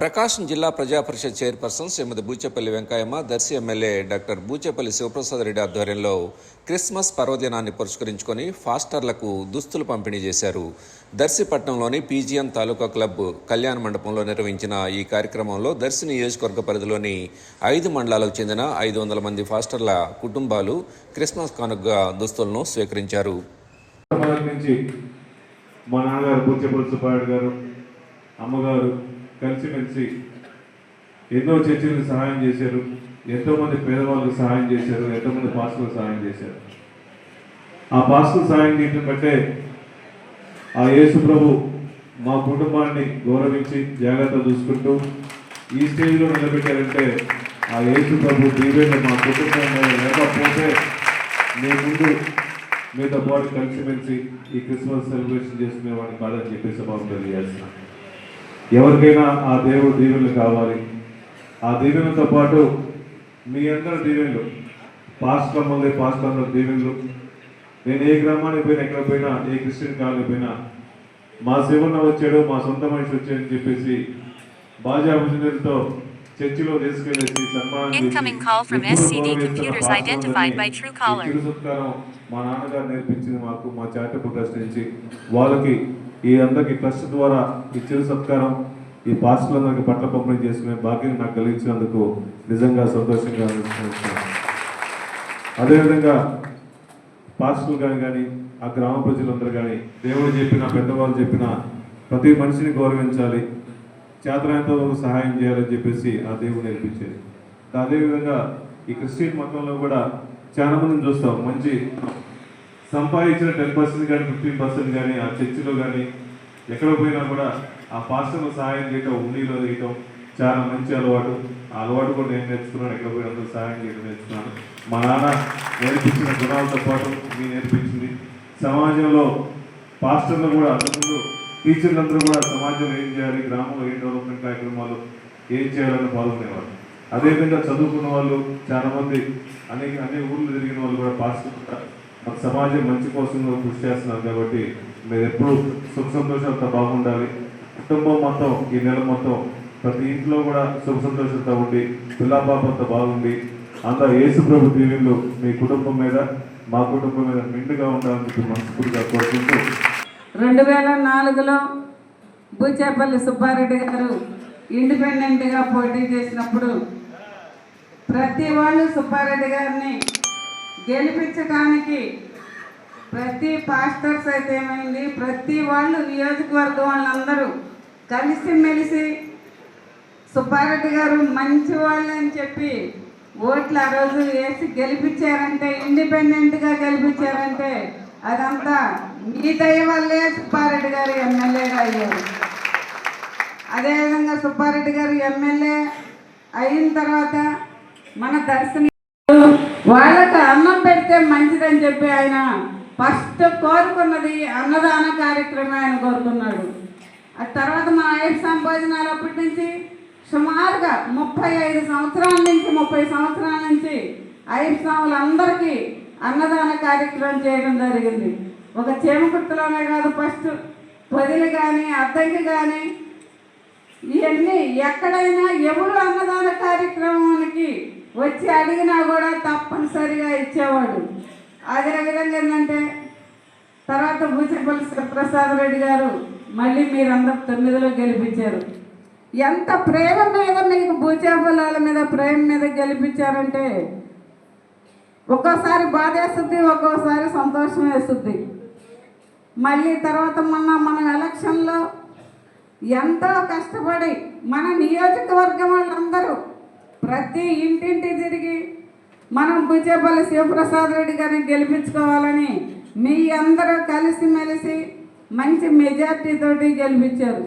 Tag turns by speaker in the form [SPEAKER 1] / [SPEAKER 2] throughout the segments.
[SPEAKER 1] Prakasam Zilla Praja Parishad chairperson Srimathi Buchepalli Venkayamma Darsi MLA doctor Buchepalli Sivaprasad Reddy ఆధ్వర్యంలో Christmas పర్వదినాన్ని పురస్కరించుకొని ఫాస్టర్లకు దుస్తులు పంపిణీ చేశారు. దర్శి పీజీఎం తాలూకా క్లబ్ కళ్యాణ మండపంలో నిర్వహించిన ఈ కార్యక్రమంలో దర్శి నియోజకవర్గ పరిధిలోని ఐదు మండలాలకు చెందిన ఐదు వందల మంది ఫాస్టర్ల కుటుంబాలు క్రిస్మస్ కానుకగా దుస్తులను స్వీకరించారు.
[SPEAKER 2] మా నాన్నగారు బూచేపల్లి సుబ్బారెడ్డి గారు అమ్మగారు కలిసిమెలిసి ఎన్నో చర్చలకు సహాయం చేశారు. ఎంతోమంది పేదవాళ్ళకు సహాయం చేశారు. ఎంతోమంది పాస్టులకు సహాయం చేశారు. ఆ పాస్టులు సహాయం చేయడం కంటే ఆ యేసు ప్రభు మా కుటుంబాన్ని గౌరవించి జాగ్రత్త చూసుకుంటూ ఈ స్టేజ్లో నిలబెట్టారంటే ఆ యేసు ప్రభు దీవెన మా కుటుంబంలో లేకపోతే మీ ముందు మీతో పాటు కలిసిమెలిసి ఈ క్రిస్మస్ సెలబ్రేషన్ చేసుకునేవాడిని కాదని చెప్పేసి బాబు తెలియజేస్తున్నాను ఎవరికైనా ఆ దేవుడు దీవెనలు కావాలి. ఆ దీవెనలతో పాటు మీ అందరి దీవెనలు పాస్టమ్మల్ని పాస్టమ్మల దీవెనలు. నేను ఏ గ్రామానికి పోయినా ఎక్కడ పోయినా ఏ క్రిస్టియన్ కాలనీ పోయినా మా శివన్న వచ్చాడు మా సొంత మనిషి వచ్చాడని చెప్పేసి బాజా భజనలతో చర్చిలో తీసుకెళ్ళేసి సన్మానం మా నాన్నగారు నేర్పించింది మాకు మా చారిటబుల్ ట్రస్ట్ నుంచి. వాళ్ళకి ఈ అందరికి ట్రస్ట్ ద్వారా ఈ చిరు సత్కారం ఈ పాస్టర్లందరికీ పట్ల పంపిణీ చేసుకునే భాగ్యం నాకు కలిగించినందుకు నిజంగా సంతోషంగా అదేవిధంగా పాస్టర్లు కానీ కానీ ఆ గ్రామ ప్రజలందరూ కానీ దేవుడు చెప్పిన పెద్దవాళ్ళు చెప్పిన ప్రతి మనిషిని గౌరవించాలి చేతనాయంతో సహాయం చేయాలని చెప్పేసి ఆ దేవుడు నేర్పించేది అదేవిధంగా ఈ క్రిస్టియన్ మతంలో కూడా చాలా మందిని చూస్తాం. మంచి సంపాదించిన టెన్ పర్సెంట్ కానీ ఫిఫ్టీన్ పర్సెంట్ కానీ ఆ చర్చిలో కానీ ఎక్కడ పోయినా కూడా ఆ పాస్టర్లు సహాయం చేయటం ఉన్నీలో చేయటం చాలా మంచి అలవాటు. ఆ అలవాటు కూడా నేను నేర్చుకున్నాను ఎక్కడ పోయినా అందరూ సహాయం చేయడం నేర్చుకున్నాను. మా నాన్న నేర్పించిన గుణాలతో పాటు మీ నేర్పించింది. సమాజంలో పాస్టర్లు కూడా అంతకుముందు టీచర్లందరూ కూడా సమాజంలో ఏం చేయాలి గ్రామంలో ఏం డెవలప్మెంట్ కార్యక్రమాలు ఏం చేయాలని పాల్గొనేవారు. అదేవిధంగా చదువుకున్న వాళ్ళు చాలామంది అనేక అనేక ఊర్లు తిరిగిన వాళ్ళు కూడా పాస్టర్ మాకు సమాజం మంచి కోసం కృషి చేస్తున్నారు కాబట్టి మీరు ఎప్పుడు సుఖ సంతోషాలతో బాగుండాలి. కుటుంబం మొత్తం ఈ నెల మొత్తం ప్రతి ఇంట్లో కూడా సుఖ సంతోషంతో ఉండి పిల్లాపాపంతో బాగుండి అందరూ యేసు ప్రభు మీ కుటుంబం మీద మా కుటుంబం మీద నిండుగా ఉండాలని చెప్పి మనస్ఫూర్తిగా కోరుకుంటూ.
[SPEAKER 3] రెండు వేల నాలుగులో బూచేపల్లి సుబ్బారెడ్డి గారు ఇండిపెండెంట్గా పోటీ చేసినప్పుడు ప్రతి వాళ్ళు సుబ్బారెడ్డి గారిని గెలిపించడానికి ప్రతి పాస్టర్స్ అయితే ఏమైంది? ప్రతి వాళ్ళు నియోజకవర్గం వాళ్ళందరూ కలిసిమెలిసి సుబ్బారెడ్డి గారు మంచి వాళ్ళు అని చెప్పి ఓట్లు ఆ రోజు వేసి గెలిపించారంటే ఇండిపెండెంట్గా గెలిపించారంటే అదంతా మీ దయ వల్లే సుబ్బారెడ్డి గారు ఎమ్మెల్యేగా అయ్యారు. అదేవిధంగా సుబ్బారెడ్డి గారు ఎమ్మెల్యే అయిన తర్వాత మన దర్శని వాళ్ళ అని చెప్పి ఆయన ఫస్ట్ కోరుకున్నది అన్నదాన కార్యక్రమం ఆయన కోరుకున్నాడు ఆ తర్వాత మన ఐదు సంభోజనాలు అప్పటి నుంచి సుమారుగా ముప్పై ఐదు సంవత్సరాల నుంచి ముప్పై సంవత్సరాల నుంచి ఐదు స్వాములందరికీ అన్నదాన కార్యక్రమం చేయడం జరిగింది. ఒక చేమకుర్తలోనే కాదు ఫస్ట్ పదిలు కానీ అద్దంకి కానీ ఇవన్నీ ఎక్కడైనా ఎవరు అన్నదాన కార్యక్రమానికి వచ్చి అడిగినా కూడా తప్పనిసరిగా ఇచ్చేవాడు అదే విధంగా ఏంటంటే తర్వాత భూచపల్లి ప్రసాద్ రెడ్డి గారు మళ్ళీ మీరందరూ తొమ్మిదిలో గెలిపించారు. ఎంత ప్రేమ మీద మీకు భూచేపల్లాల మీద ప్రేమ మీద గెలిపించారంటే ఒక్కోసారి బాధ వేస్తుంది ఒక్కోసారి సంతోషం వేస్తుంది. మళ్ళీ తర్వాత మొన్న మన ఎలక్షన్లో ఎంతో కష్టపడి మన నియోజకవర్గం వాళ్ళందరూ ప్రతి ఇంటింటి తిరిగి మనం పుచ్చేపల్లి శివప్రసాద్ రెడ్డి గారిని గెలిపించుకోవాలని మీ అందరూ కలిసిమెలిసి మంచి మెజార్టీతోటి గెలిపించారు.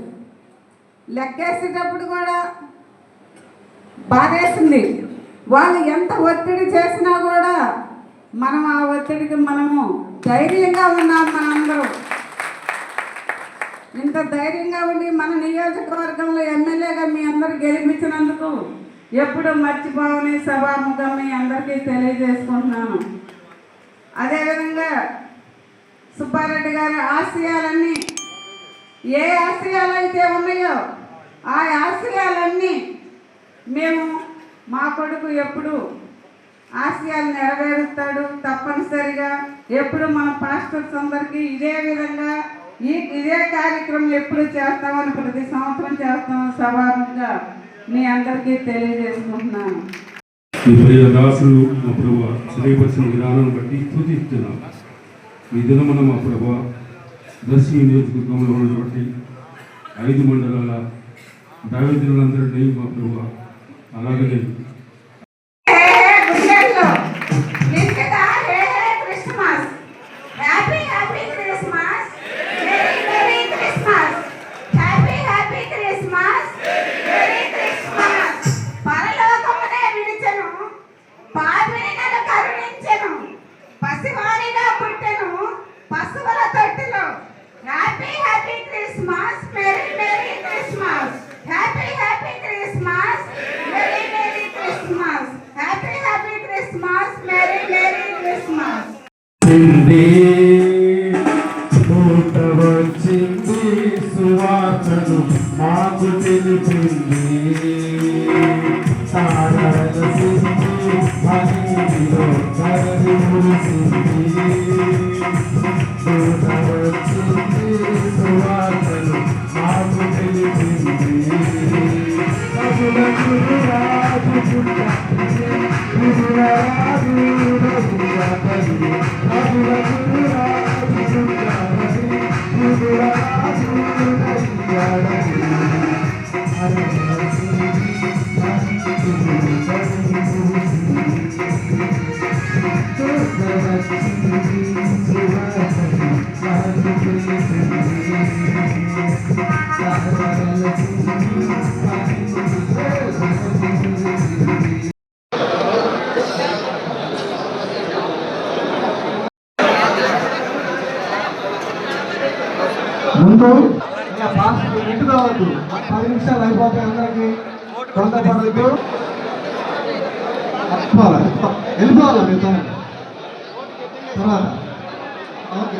[SPEAKER 3] లెక్కేసేటప్పుడు కూడా బాధేసింది. వాళ్ళు ఎంత ఒత్తిడి చేసినా కూడా మనం ఆ ఒత్తిడికి మనము ధైర్యంగా ఉన్నాం మనందరం. ఇంత ధైర్యంగా ఉండి మన నియోజకవర్గంలో ఎమ్మెల్యేగా మీ అందరూ గెలిపించినందుకు ఎప్పుడు మర్చిపోవని సభాముఖం మీ అందరికీ తెలియజేసుకుంటున్నాను. అదేవిధంగా సుబ్బారెడ్డి గారి ఆశయాలన్నీ ఏ ఆశయాలు అయితే ఉన్నాయో ఆ ఆశయాలన్నీ మేము మా కొడుకు ఎప్పుడు ఆశయాలు నెరవేరుస్తాడు తప్పనిసరిగా. ఎప్పుడు మన పాస్టర్స్ అందరికీ ఇదే విధంగా ఈ ఇదే కార్యక్రమం ఎప్పుడు చేస్తామని ప్రతి సంవత్సరం చేస్తాము సవాలుగా మీ అందరికీ తెలియజేసుకుంటున్నాను.
[SPEAKER 4] మీ ప్రియ దాసులు మా ప్రభు తెలియపరిచిన విధానాన్ని బట్టి సూచిస్తున్నాం. ఈ దినమున మా ప్రభు దర్శి నియోజకవర్గంలో ఉన్నటువంటి ఐదు మండలాల దావేదులందరినీ మా ప్రభు అలాగనే
[SPEAKER 5] వచ్చింది పూట వచ్చింది సువాసను మాకు తెలిపింది. తారలసింది
[SPEAKER 6] ముందు ఇంటి కావద్దు పది నిమిషాలు అయిపోతాయి అందరికి తొందరపడద్దు వెళ్ళిపోవాలి వెళ్ళిపోవాలి మీతో తర్వాత okay.